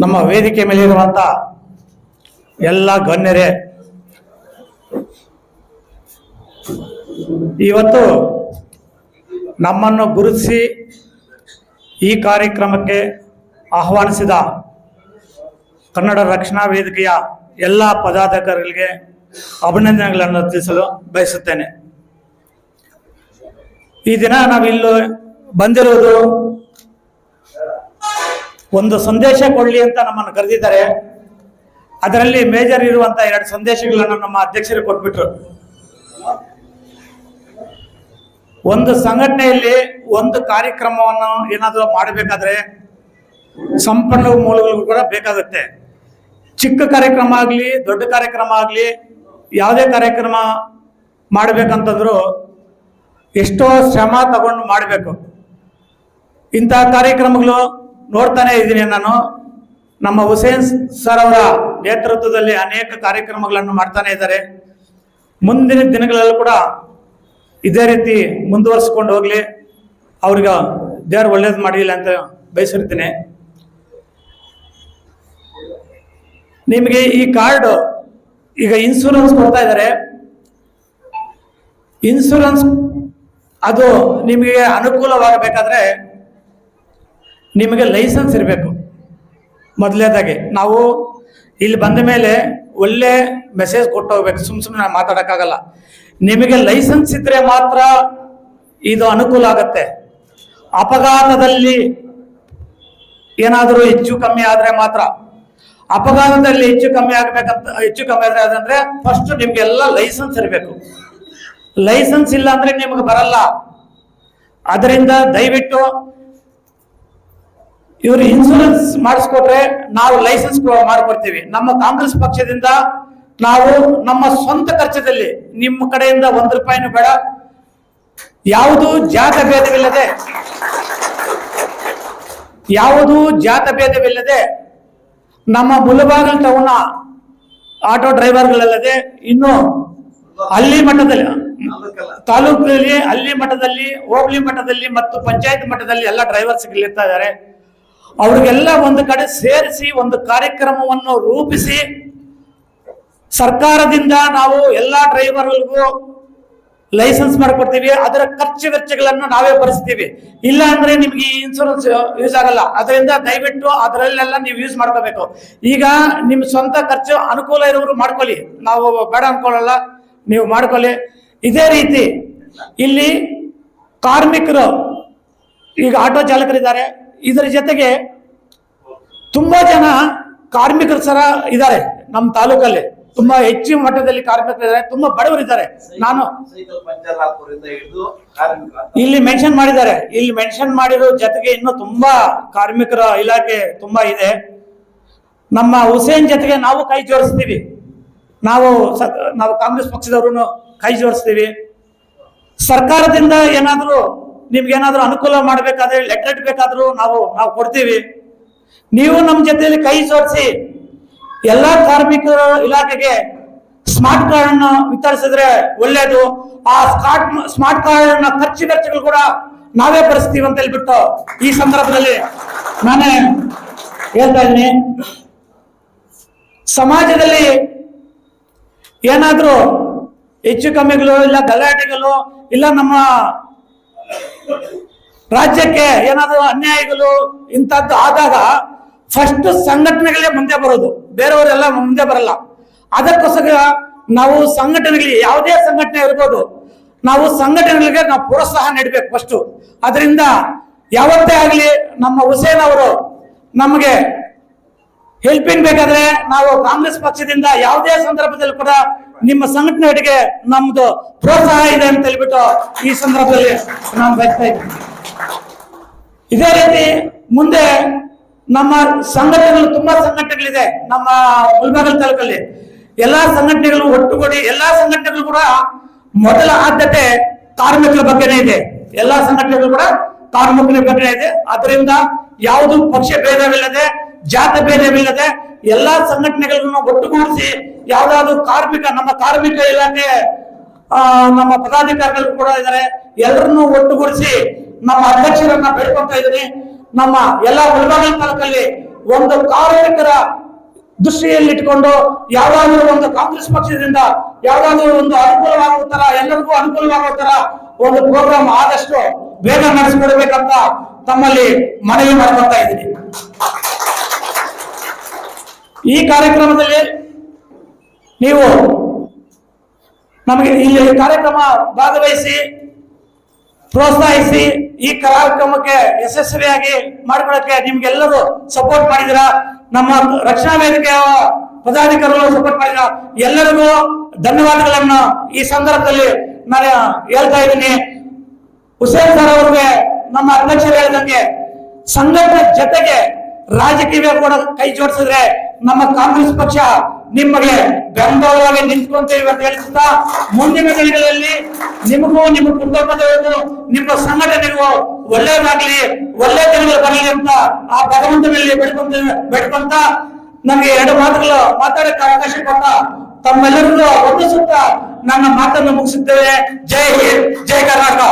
ನಮ್ಮ ವೇದಿಕೆ ಮೇಲೆ ಇರುವಂತ ಎಲ್ಲ ಗಣ್ಯರೇ, ಇವತ್ತು ನಮ್ಮನ್ನು ಗುರುತಿಸಿ ಈ ಕಾರ್ಯಕ್ರಮಕ್ಕೆ ಆಹ್ವಾನಿಸಿದ ಕನ್ನಡ ರಕ್ಷಣಾ ವೇದಿಕೆಯ ಎಲ್ಲ ಪದಾಧಿಕಾರಿಗಳಿಗೆ ಅಭಿನಂದನೆಗಳನ್ನು ತಿಳಿಸಲು ಬಯಸುತ್ತೇನೆ. ಈ ದಿನ ನಾವಿಲ್ಲಿ ಬಂದಿರುವುದು ಒಂದು ಸಂದೇಶ ಕೊಡಲಿ ಅಂತ ನಮ್ಮನ್ನು ಕರೆದಿದ್ದಾರೆ. ಅದರಲ್ಲಿ ಮೇಜರ್ ಇರುವಂತ ಎರಡು ಸಂದೇಶಗಳನ್ನು ನಮ್ಮ ಅಧ್ಯಕ್ಷರು ಕೊಟ್ಬಿಟ್ರು. ಒಂದು ಸಂಘಟನೆಯಲ್ಲಿ ಒಂದು ಕಾರ್ಯಕ್ರಮವನ್ನು ಏನಾದರೂ ಮಾಡಬೇಕಾದ್ರೆ ಸಂಪನ್ಮೂಲಗಳು ಕೂಡ ಬೇಕಾಗುತ್ತೆ. ಚಿಕ್ಕ ಕಾರ್ಯಕ್ರಮ ಆಗಲಿ, ದೊಡ್ಡ ಕಾರ್ಯಕ್ರಮ ಆಗಲಿ, ಯಾವುದೇ ಕಾರ್ಯಕ್ರಮ ಮಾಡಬೇಕಂತಂದ್ರು ಎಷ್ಟೋ ಶ್ರಮ ತಗೊಂಡು ಮಾಡಬೇಕು. ಇಂತಹ ಕಾರ್ಯಕ್ರಮಗಳು ನೋಡ್ತಾನೆ ಇದ್ದೀನಿ ನಾನು. ನಮ್ಮ ಹುಸೇನ್ ಸರ್ ಅವರ ನೇತೃತ್ವದಲ್ಲಿ ಅನೇಕ ಕಾರ್ಯಕ್ರಮಗಳನ್ನು ಮಾಡ್ತಾನೆ ಇದ್ದಾರೆ. ಮುಂದಿನ ದಿನಗಳಲ್ಲೂ ಕೂಡ ಇದೇ ರೀತಿ ಮುಂದುವರಿಸ್ಕೊಂಡು ಹೋಗ್ಲಿ. ಅವ್ರಿಗೆ ದೇವ್ರು ಒಳ್ಳೇದು ಮಾಡಿಲ್ಲ ಅಂತ ಬಯಸಿರ್ತೀನಿ. ನಿಮಗೆ ಈ ಕಾರ್ಡ್ ಈಗ ಇನ್ಸೂರೆನ್ಸ್ ಕೊಡ್ತಾ ಇದ್ದಾರೆ. ಇನ್ಸೂರೆನ್ಸ್ ಅದು ನಿಮಗೆ ಅನುಕೂಲವಾಗಬೇಕಾದ್ರೆ ನಿಮಗೆ ಲೈಸೆನ್ಸ್ ಇರಬೇಕು. ಮೊದಲನೇದಾಗಿ ನಾವು ಇಲ್ಲಿ ಬಂದ ಮೇಲೆ ಒಳ್ಳೆ ಮೆಸೇಜ್ ಕೊಟ್ಟು ಹೋಗ್ಬೇಕು. ಸುಮ್ ಸುಮ್ಮನೆ ಮಾತಾಡೋಕ್ಕಾಗಲ್ಲ. ನಿಮಗೆ ಲೈಸೆನ್ಸ್ ಇದ್ರೆ ಮಾತ್ರ ಇದು ಅನುಕೂಲ ಆಗತ್ತೆ. ಅಪಘಾತದಲ್ಲಿ ಏನಾದರೂ ಹೆಚ್ಚು ಕಮ್ಮಿ ಆದರೆ ಮಾತ್ರ. ಅಪಘಾತದಲ್ಲಿ ಹೆಚ್ಚು ಕಮ್ಮಿ ಆಗಬೇಕಂತ, ಹೆಚ್ಚು ಕಮ್ಮಿ ಆದರೆ ಅದಂದ್ರೆ ಫಸ್ಟ್ ನಿಮಗೆಲ್ಲ ಲೈಸೆನ್ಸ್ ಇರಬೇಕು. ಲೈಸೆನ್ಸ್ ಇಲ್ಲ ಅಂದ್ರೆ ನಿಮಗೆ ಬರಲ್ಲ. ಅದರಿಂದ ದಯವಿಟ್ಟು ಇವರು ಇನ್ಸೂರೆನ್ಸ್ ಮಾಡಿಸ್ಕೊಟ್ರೆ ನಾವು ಲೈಸೆನ್ಸ್ ಮಾಡಿಕೊಡ್ತೀವಿ. ನಮ್ಮ ಕಾಂಗ್ರೆಸ್ ಪಕ್ಷದಿಂದ ನಾವು ನಮ್ಮ ಸ್ವಂತ ಖರ್ಚದಲ್ಲಿ ನಿಮ್ಮ ಕಡೆಯಿಂದ ಒಂದು ರೂಪಾಯಿನೂ ಬೇಡ. ಯಾವುದು ಜಾತ ಭೇದವಿಲ್ಲದೆ, ಯಾವುದು ಜಾತ ಭೇದವಿಲ್ಲದೆ ನಮ್ಮ ಮುಲಬಾಗಲ್ ಟೌನ ಆಟೋ ಡ್ರೈವರ್ಗಳಲ್ಲದೆ ಇನ್ನು ಹಳ್ಳಿ ಮಟ್ಟದಲ್ಲಿ ತಾಲೂಕಿನಲ್ಲಿ ಹಳ್ಳಿ ಮಟ್ಟದಲ್ಲಿ, ಹೋಬಳಿ ಮಟ್ಟದಲ್ಲಿ ಮತ್ತು ಪಂಚಾಯತ್ ಮಟ್ಟದಲ್ಲಿ ಎಲ್ಲ ಡ್ರೈವರ್ಸ್ ಇರ್ತಾ ಇದ್ದಾರೆ. ಅವ್ರಿಗೆಲ್ಲ ಒಂದು ಕಡೆ ಸೇರಿಸಿ ಒಂದು ಕಾರ್ಯಕ್ರಮವನ್ನು ರೂಪಿಸಿ ಸರ್ಕಾರದಿಂದ ನಾವು ಎಲ್ಲಾ ಡ್ರೈವರ್ಗಳಿಗೂ ಲೈಸೆನ್ಸ್ ಮಾಡಿಕೊಡ್ತೀವಿ. ಅದರ ಖರ್ಚು ವೆಚ್ಚಗಳನ್ನು ನಾವೇ ಭರಿಸ್ತೀವಿ. ಇಲ್ಲ ಅಂದ್ರೆ ನಿಮ್ಗೆ ಈ ಇನ್ಶೂರೆನ್ಸ್ ಯೂಸ್ ಆಗಲ್ಲ. ಅದರಿಂದ ದಯವಿಟ್ಟು ಅದರಲ್ಲೆಲ್ಲ ನೀವು ಯೂಸ್ ಮಾಡ್ಕೋಬೇಕು. ಈಗ ನಿಮ್ ಸ್ವಂತ ಖರ್ಚು ಅನುಕೂಲ ಇರೋರು ಮಾಡ್ಕೊಳ್ಳಿ. ನಾವು ಬೇಡ ಅನ್ಕೊಳ್ಳಲ್ಲ. ನೀವು ಮಾಡ್ಕೊಳ್ಳಿ. ಇದೇ ರೀತಿ ಇಲ್ಲಿ ಕಾರ್ಮಿಕರು ಈಗ ಆಟೋ ಚಾಲಕರಿದ್ದಾರೆ. ಇದರ ಜೊತೆಗೆ ತುಂಬಾ ಜನ ಕಾರ್ಮಿಕರು ಸರ ಇದ್ದಾರೆ ನಮ್ಮ ತಾಲೂಕಲ್ಲಿ. ತುಂಬಾ ಹೆಚ್ಚಿನ ಮಟ್ಟದಲ್ಲಿ ಕಾರ್ಮಿಕರು ಇದ್ದಾರೆ. ತುಂಬಾ ನಾನು ಸೈಕಲ್ ಪಂಚರ್ ಕಾರ್ಮಿಕ ಇಲ್ಲಿ ಮೆನ್ಷನ್ ಮಾಡಿದ್ದಾರೆ. ಇಲ್ಲಿ ಮೆನ್ಷನ್ ಮಾಡಿರೋ ಜೊತೆಗೆ ಇನ್ನು ತುಂಬಾ ಕಾರ್ಮಿಕರ ಇಲಾಖೆ ತುಂಬಾ ಇದೆ. ನಮ್ಮ ಹುಸೇನ್ ಜೊತೆಗೆ ನಾವು ಕೈ ಜೋಡಿಸ್ತೀವಿ. ನಾವು ನಾವು ಕಾಂಗ್ರೆಸ್ ಪಕ್ಷದವ್ರು ಕೈ ಜೋಡಿಸ್ತೀವಿ. ಸರ್ಕಾರದಿಂದ ಏನಾದರೂ ನಿಮ್ಗೆ ಏನಾದರೂ ಅನುಕೂಲ ಮಾಡಬೇಕಾದ್ರೆ ಲೆಟರ್ ಬೇಕಾದ್ರೂ ನಾವು ನಾವು ಕೊಡ್ತೀವಿ. ನೀವು ನಮ್ಮ ಜೊತೆಯಲ್ಲಿ ಕೈ ಜೋಡಿಸಿ ಎಲ್ಲಾ ಕಾರ್ಮಿಕರ ಇಲಾಖೆಗೆ ಸ್ಮಾರ್ಟ್ ಕಾರ್ಡ್ ವಿತರಿಸಿದ್ರೆ ಒಳ್ಳೇದು. ಆ ಸ್ಮಾರ್ಟ್ ಸ್ಮಾರ್ಟ್ ಕಾರ್ಡ್ ಖರ್ಚು ಖರ್ಚುಗಳು ಕೂಡ ನಾವೇ ಭರಿಸ್ತೀವಿ ಅಂತ ಹೇಳ್ಬಿಟ್ಟು ಈ ಸಂದರ್ಭದಲ್ಲಿ ನಾನೇ ಹೇಳ್ತಾ ಇದ್ದೀನಿ. ಸಮಾಜದಲ್ಲಿ ಏನಾದ್ರೂ ಹೆಚ್ಚು ಕಮ್ಮಿಗಳು ಇಲ್ಲ ಗಲಾಟೆಗಳು ಇಲ್ಲ ನಮ್ಮ ರಾಜ್ಯಕ್ಕೆ ಏನಾದರೂ ಅನ್ಯಾಯಗಳು ಇಂಥದ್ದು ಆದಾಗ ಫಸ್ಟ್ ಸಂಘಟನೆಗಳೇ ಮುಂದೆ ಬರೋದು. ಬೇರೆಯವರೆಲ್ಲ ಮುಂದೆ ಬರಲ್ಲ. ಅದಕ್ಕೋಸ್ಕರ ನಾವು ಸಂಘಟನೆಗಳಿಗೆ ಯಾವುದೇ ಸಂಘಟನೆ ಇರ್ಬೋದು, ನಾವು ಸಂಘಟನೆಗಳಿಗೆ ನಾವು ಪ್ರೋತ್ಸಾಹ ನೀಡಬೇಕು ಫಸ್ಟು ಅದರಿಂದ ಯಾವತ್ತೇ ಆಗಲಿ ನಮ್ಮ ಹುಸೇನ್ ಅವರು ನಮಗೆ ಹೆಲ್ಪಿಂಗ್ ಬೇಕಾದ್ರೆ ನಾವು ಕಾಂಗ್ರೆಸ್ ಪಕ್ಷದಿಂದ ಯಾವುದೇ ಸಂದರ್ಭದಲ್ಲಿ ಕೂಡ ನಿಮ್ಮ ಸಂಘಟನೆಗಳಿಗೆ ನಮ್ದು ಪ್ರೋತ್ಸಾಹ ಇದೆ ಅಂತ ಹೇಳ್ಬಿಟ್ಟು ಈ ಸಂದರ್ಭದಲ್ಲಿ ನಾನು ಬಯಸ್ತಾ ಇದ್ದೀನಿ. ಇದೇ ರೀತಿ ಮುಂದೆ ನಮ್ಮ ಸಂಘಟನೆಗಳು ತುಂಬಾ ಸಂಘಟನೆಗಳಿದೆ. ನಮ್ಮ ಮುಲ್ಬಾಗಲ್ ತಾಲೂಕಲ್ಲಿ ಎಲ್ಲಾ ಸಂಘಟನೆಗಳು ಒಟ್ಟುಗೂಡಿ ಎಲ್ಲಾ ಸಂಘಟನೆಗಳು ಕೂಡ ಮೊದಲ ಆದ್ಯತೆ ಕಾರ್ಮಿಕರ ಬಗ್ಗೆನೇ ಇದೆ. ಎಲ್ಲಾ ಸಂಘಟನೆಗಳು ಕೂಡ ಕಾರ್ಮಿಕರ ಬಗ್ಗೆನೇ ಇದೆ. ಅದರಿಂದ ಯಾವುದು ಪಕ್ಷ ಭೇದವಿಲ್ಲದೆ, ಜಾತ ಭೇದವಿಲ್ಲದೆ ಎಲ್ಲಾ ಸಂಘಟನೆಗಳನ್ನ ಒಟ್ಟುಗೂಡಿಸಿ ಯಾವ್ದಾದ್ರು ಕಾರ್ಮಿಕ, ನಮ್ಮ ಕಾರ್ಮಿಕ ಇಲಾಖೆ ನಮ್ಮ ಪದಾಧಿಕಾರಿಗಳು ಕೂಡ ಇದ್ದಾರೆ ಎಲ್ಲರನ್ನೂ ಒಟ್ಟುಗೂಡಿಸಿ ನಮ್ಮ ಅಧ್ಯಕ್ಷರನ್ನ ಬೇಡ್ಕೊತಾ ಇದ್ದೀನಿ. ನಮ್ಮ ಎಲ್ಲ ಮುಳಬಾಗಿಲು ತಾಲೂಕಲ್ಲಿ ಒಂದು ಕಾರ್ಮಿಕರ ದೃಷ್ಟಿಯಲ್ಲಿಟ್ಟುಕೊಂಡು ಯಾವ್ದಾದ್ರು ಒಂದು ಕಾಂಗ್ರೆಸ್ ಪಕ್ಷದಿಂದ ಯಾವ್ದಾದ್ರು ಒಂದು ಅನುಕೂಲವಾಗುವ ತರ, ಎಲ್ಲರಿಗೂ ಅನುಕೂಲವಾಗುವ ತರ ಒಂದು ಪ್ರೋಗ್ರಾಮ್ ಆದಷ್ಟು ಬೇಗ ನಡೆಸಿಕೊಡ್ಬೇಕಂತ ತಮ್ಮಲ್ಲಿ ಮನವಿ ಮಾಡ್ಕೊತಾ ಇದ್ದೀನಿ. ಈ ಕಾರ್ಯಕ್ರಮದಲ್ಲಿ ನೀವು ನಮಗೆ ಇಲ್ಲಿ ಕಾರ್ಯಕ್ರಮ ಭಾಗವಹಿಸಿ, ಪ್ರೋತ್ಸಾಹಿಸಿ, ಈ ಕಾರ್ಯಕ್ರಮಕ್ಕೆ ಯಶಸ್ವಿಯಾಗಿ ಮಾಡಿಕೊಳ್ಳಕ್ಕೆ ನಿಮ್ಗೆಲ್ಲರೂ ಸಪೋರ್ಟ್ ಮಾಡಿದಿರ ನಮ್ಮ ರಕ್ಷಣಾ ವೇದಿಕೆಯ ಪದಾಧಿಕಾರಿಗಳು ಸಪೋರ್ಟ್ ಮಾಡಿದ ಎಲ್ಲರಿಗೂ ಧನ್ಯವಾದಗಳನ್ನು ಈ ಸಂದರ್ಭದಲ್ಲಿ ನಾನು ಹೇಳ್ತಾ ಇದ್ದೀನಿ. ಹುಸೇನ್ ಸರ್ ಅವ್ರಿಗೆ ನಮ್ಮ ಅಧ್ಯಕ್ಷರು ಹೇಳಿದಂಗೆ ಸಂಘಟನೆ ಜೊತೆಗೆ ರಾಜಕೀಯ ಕೂಡ ಕೈ ಜೋಡಿಸಿದ್ರೆ ನಮ್ಮ ಕಾಂಗ್ರೆಸ್ ಪಕ್ಷ ನಿಮಗೆ ಬೆಂಬಲವಾಗಿ ನಿಂತ್ಕೊಂತೀವಿ ಅಂತ ಹೇಳ್ತಾ ಮುಂದಿನ ದಿನಗಳಲ್ಲಿ ನಿಮಗೂ ನಿಮ್ಮ ಕುಟುಂಬದವರಿಗೂ ನಿಮ್ಮ ಸಂಘಟನೆಗೂ ಒಳ್ಳೇದಾಗ್ಲಿ ಒಳ್ಳೆ ದಿನಗಳು ಬರಲಿ ಅಂತ ಆ ಭಗವಂತನಲ್ಲಿ ಬೆಡ್ಕೊಂತ ಬೆಡ್ಕೊಂತ ನಮಗೆ ಎರಡು ಮಾತುಗಳು ಮಾತಾಡಕ್ಕೆ ಅವಕಾಶ ಕೊಟ್ಟ ತಮ್ಮೆಲ್ಲರಿಗೂ ಒಂದು ಸುತ್ತ ನನ್ನ ಮಾತನ್ನು ಮುಗಿಸುತ್ತೇವೆ. ಜೈ ಹಿಂದ್, ಜೈ ಕರ್ನಾಟಕ.